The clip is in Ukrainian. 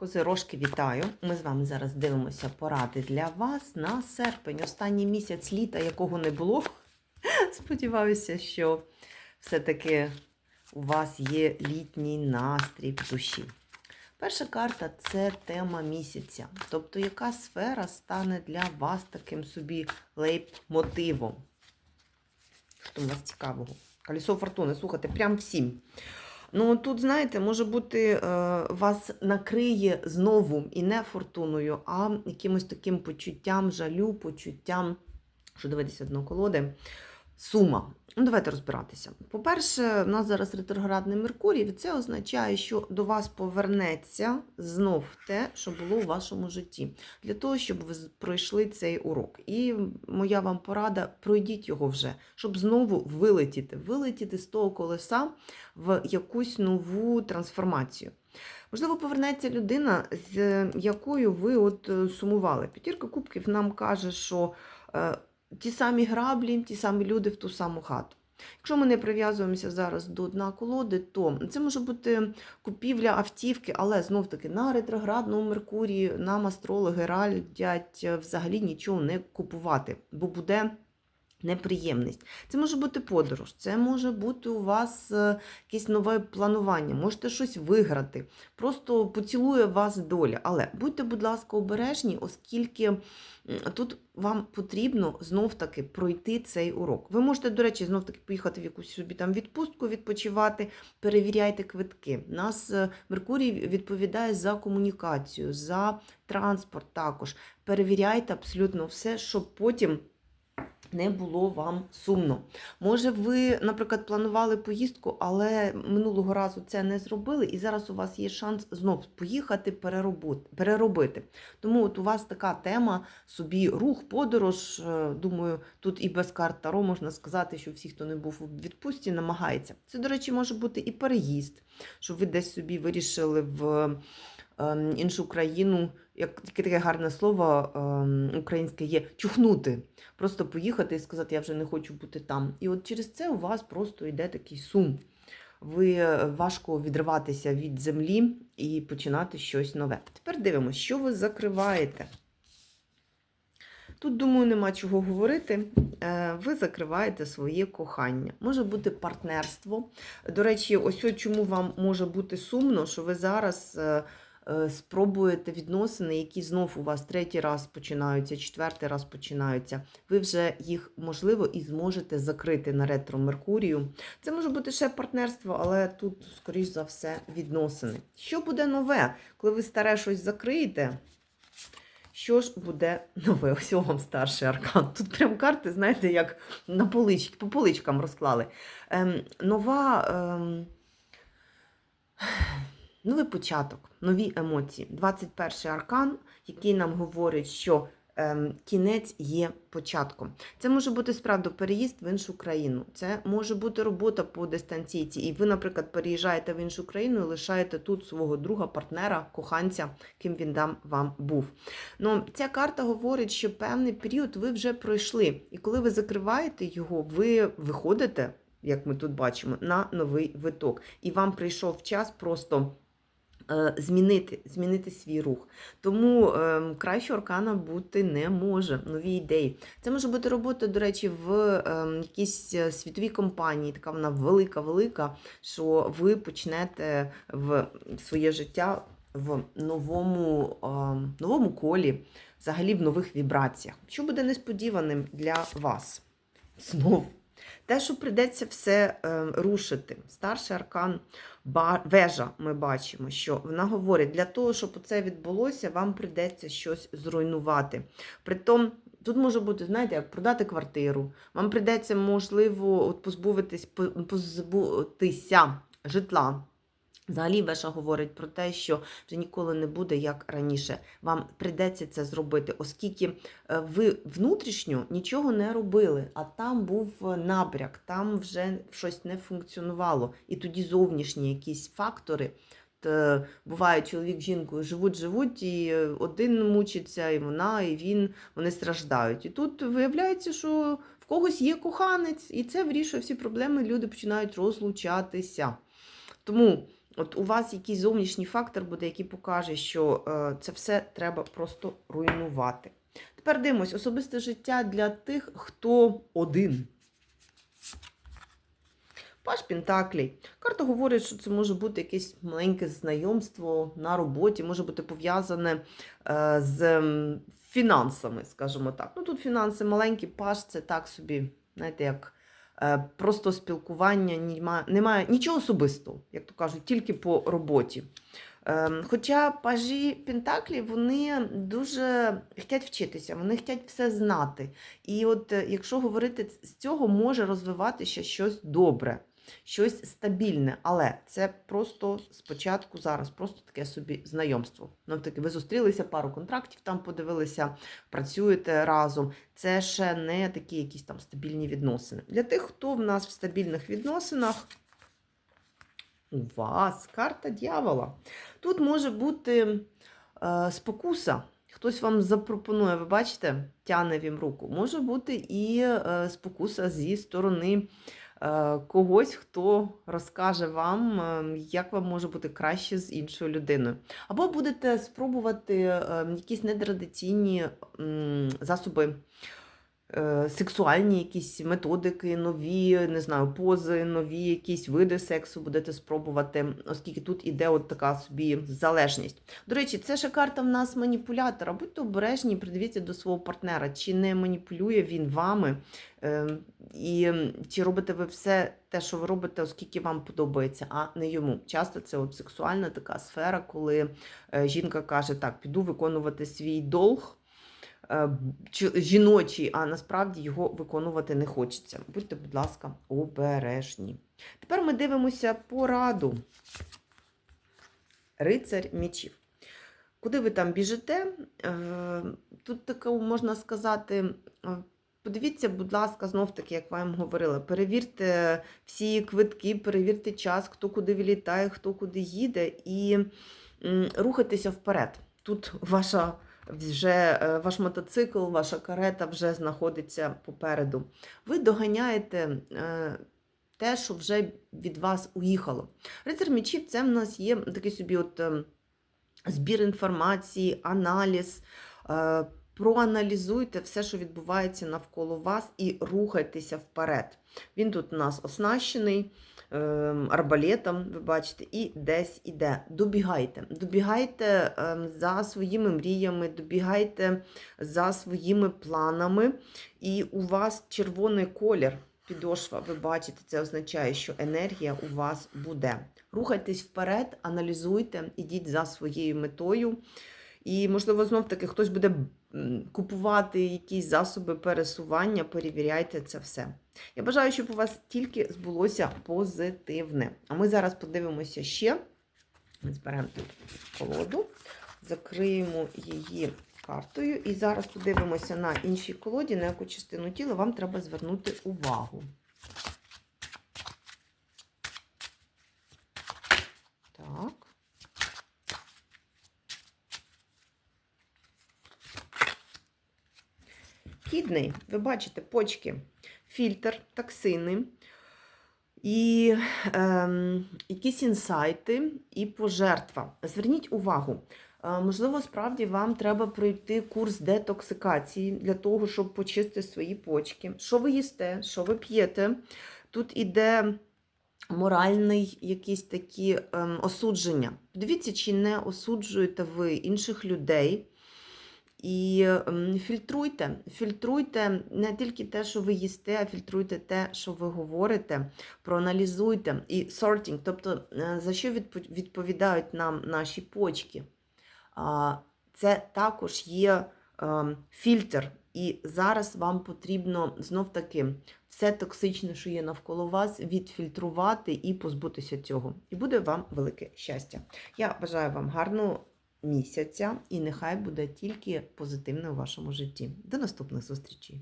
Козирожки, вітаю! Ми з вами зараз дивимося поради для вас на серпень, останній місяць літа, якого не було. Сподіваюся, що все-таки у вас є літній настрій в душі. Перша карта це тема місяця. Тобто, яка сфера стане для вас таким собі лейб-мотивом? Що там у вас цікавого? Колесо фортуни, слухайте, прям всім. Ну, тут, знаєте, може бути, е, вас накриє знову і не фортуною, а якимось таким почуттям жалю, почуттям, що дивитися одноколоди. колоди, сума. Ну, давайте розбиратися. По-перше, в нас зараз ретроградний Меркурій, це означає, що до вас повернеться знов те, що було у вашому житті, для того, щоб ви пройшли цей урок. І моя вам порада: пройдіть його вже, щоб знову вилетіти, вилетіти з того колеса в якусь нову трансформацію. Можливо, повернеться людина, з якою ви от е, сумували. П'ятірка кубків нам каже, що е, ті самі граблі, ті самі люди в ту саму хату. Якщо ми не прив'язуємося зараз до дна колоди, то це може бути купівля автівки, але знов таки на ретроградному Меркурії нам астрологи радять взагалі нічого не купувати, бо буде неприємність. Це може бути подорож, це може бути у вас е, якесь нове планування, можете щось виграти. Просто поцілує вас доля. Але будьте, будь ласка, обережні, оскільки тут вам потрібно знов-таки пройти цей урок. Ви можете, до речі, знов-таки поїхати в якусь собі там відпустку, відпочивати, перевіряйте квитки. Нас е, Меркурій відповідає за комунікацію, за транспорт також. Перевіряйте абсолютно все, щоб потім не було вам сумно. Може, ви, наприклад, планували поїздку, але минулого разу це не зробили, і зараз у вас є шанс знов поїхати переробити. Тому от у вас така тема собі рух, подорож. е, Думаю, тут і без карт Таро можна сказати, що всі, хто не був у відпустці, намагається. Це, до речі, може бути і переїзд, що ви десь собі вирішили в ем, іншу країну, як таке таке гарне слово ем, українське є чухнути. Просто поїхати і сказати, я вже не хочу бути там. І от через це у вас просто йде такий сум. Ви е, важко відриватися від землі і починати щось нове. Тепер дивимося, що ви закриваєте. Тут, думаю, нема чого говорити. Е, Ви закриваєте своє кохання. Може бути партнерство. До речі, ось чому вам може бути сумно, що ви зараз е, е, спробуєте відносини, які знов у вас третій раз починаються, четвертий раз починаються. Ви вже їх, можливо, і зможете закрити на ретро Меркурію. Це може бути ще партнерство, але тут, скоріш за все, відносини. Що буде нове, коли ви старе щось закриєте? Що ж буде нове? Ось вам старший аркан. Тут прям карти, знаєте, як на полички, по поличкам розклали. Ем, нова, ем, новий початок, нові емоції. 21-й аркан, який нам говорить, що ем, кінець є початком. Це може бути справді переїзд в іншу країну. Це може бути робота по дистанційці. І ви, наприклад, переїжджаєте в іншу країну і лишаєте тут свого друга, партнера, коханця, ким він там вам був. Ну, ця карта говорить, що певний період ви вже пройшли. І коли ви закриваєте його, ви виходите, як ми тут бачимо, на новий виток. І вам прийшов час просто. Е, Змінити, змінити свій рух. Тому е, краще аркана бути не може. Нові ідеї. Це може бути робота, до речі, в е, якійсь е, світовій компанії, така вона велика-велика, що ви почнете в своє життя в новому, е, новому колі, взагалі в нових вібраціях. Що буде несподіваним для вас? Знов. Те, що прийдеться все е, рушити. Старший аркан вежа, ми бачимо, що вона говорить, для того, щоб це відбулося, вам прийдеться щось зруйнувати. Притом, тут може бути, знаєте, як продати квартиру, вам прийдеться, можливо, позбуватись, позбутися житла. Взагалі, Веша говорить про те, що вже ніколи не буде як раніше. Вам прийдеться це зробити, оскільки е, ви внутрішньо нічого не робили, а там був е, набряк, там вже щось не функціонувало. І тоді зовнішні якісь фактори. Буває, чоловік з жінкою живуть, живуть, і один мучиться, і вона, і він, вони страждають. І тут виявляється, що в когось є коханець, і це вирішує всі проблеми, люди починають розлучатися. Тому От у вас якийсь зовнішній фактор буде, який покаже, що е, це все треба просто руйнувати. Тепер дивимось, особисте життя для тих, хто один. Паш Пентаклій. Карта говорить, що це може бути якесь маленьке знайомство на роботі, може бути пов'язане е, з фінансами, скажімо так. Ну тут фінанси маленькі, паш це так собі, знаєте, як просто спілкування, немає, немає нічого особистого, як то кажуть, тільки по роботі. Ем, Хоча пажі Пентаклі вони дуже хочуть вчитися, вони хочуть все знати. І от е, якщо говорити з цього, може розвиватися щось добре, щось стабільне. Але це просто спочатку зараз, просто таке собі знайомство. Ну, таки, ви зустрілися пару контрактів, там подивилися, працюєте разом. Це ще не такі якісь там стабільні відносини. Для тих, хто в нас в стабільних відносинах. У вас карта дьявола. Тут може бути е, спокуса. Хтось вам запропонує, ви бачите, тяне він руку. Може бути і е, спокуса зі сторони когось, хто розкаже вам, е, як вам може бути краще з іншою людиною. Або будете спробувати е, якісь нетрадиційні засоби. Е, Сексуальні якісь методики, нові, не знаю, пози, нові якісь види сексу будете спробувати, оскільки тут іде от така собі залежність. До речі, це ще карта в нас маніпулятора. Будьте обережні, придивіться до свого партнера, чи не маніпулює він вами, е, і чи робите ви все те, що ви робите, оскільки вам подобається, а не йому. Часто це от сексуальна така сфера, коли е, жінка каже: так, піду виконувати свій долг. Е, чи- Жіночий, а насправді його виконувати не хочеться. Будьте, будь ласка, обережні. Тепер ми дивимося пораду. Рицарь мічів. Куди ви там біжите? Е, Тут таке можна сказати. е, Подивіться, будь ласка, знов таки, як вам говорила, перевірте всі квитки, перевірте час, хто куди вилітає, хто куди їде, і рухайтеся вперед. Тут ваша вже е, ваш мотоцикл, ваша карета вже знаходиться попереду. Ви доганяєте е, те, що вже від вас уїхало. Рицар мечів це в нас є такий собі от ем, збір інформації, аналіз. Проаналізуйте все, що відбувається навколо вас, і рухайтеся вперед. Він тут у нас оснащений ем, арбалетом, ви бачите, і десь іде. Добігайте. Добігайте ем, за своїми мріями, добігайте за своїми планами, і у вас червоний колір. Підошва, ви бачите, це означає, що енергія у вас буде. Рухайтесь вперед, аналізуйте, ідіть за своєю метою. І, можливо, знов таки хтось буде купувати якісь засоби пересування, перевіряйте це все. Я бажаю, щоб у вас тільки збулося позитивне. А ми зараз подивимося ще. Ми зберемо тут колоду, закриємо її картою. І зараз подивимося на іншій колоді, на яку частину тіла вам треба звернути увагу. Так. Кідний, ви бачите, почки, фільтр, токсини і ем, якісь інсайти і пожертва. Зверніть увагу. е, Можливо, справді вам треба пройти курс детоксикації для того, щоб почистити свої почки. Що ви їсте, що ви п'єте? Тут іде моральний якісь такі ем, осудження. Дивіться, чи не осуджуєте ви інших людей. І ем, фільтруйте, фільтруйте не тільки те, що ви їсте, а фільтруйте те, що ви говорите, проаналізуйте і сортінг, тобто е, за що відпо- відповідають нам наші почки. Це також є ем, фільтр. І зараз вам потрібно знов таки все токсичне, що є навколо вас, відфільтрувати і позбутися цього. І буде вам велике щастя. Я бажаю вам гарного місяця, і нехай буде тільки позитивне у вашому житті. До наступних зустрічей!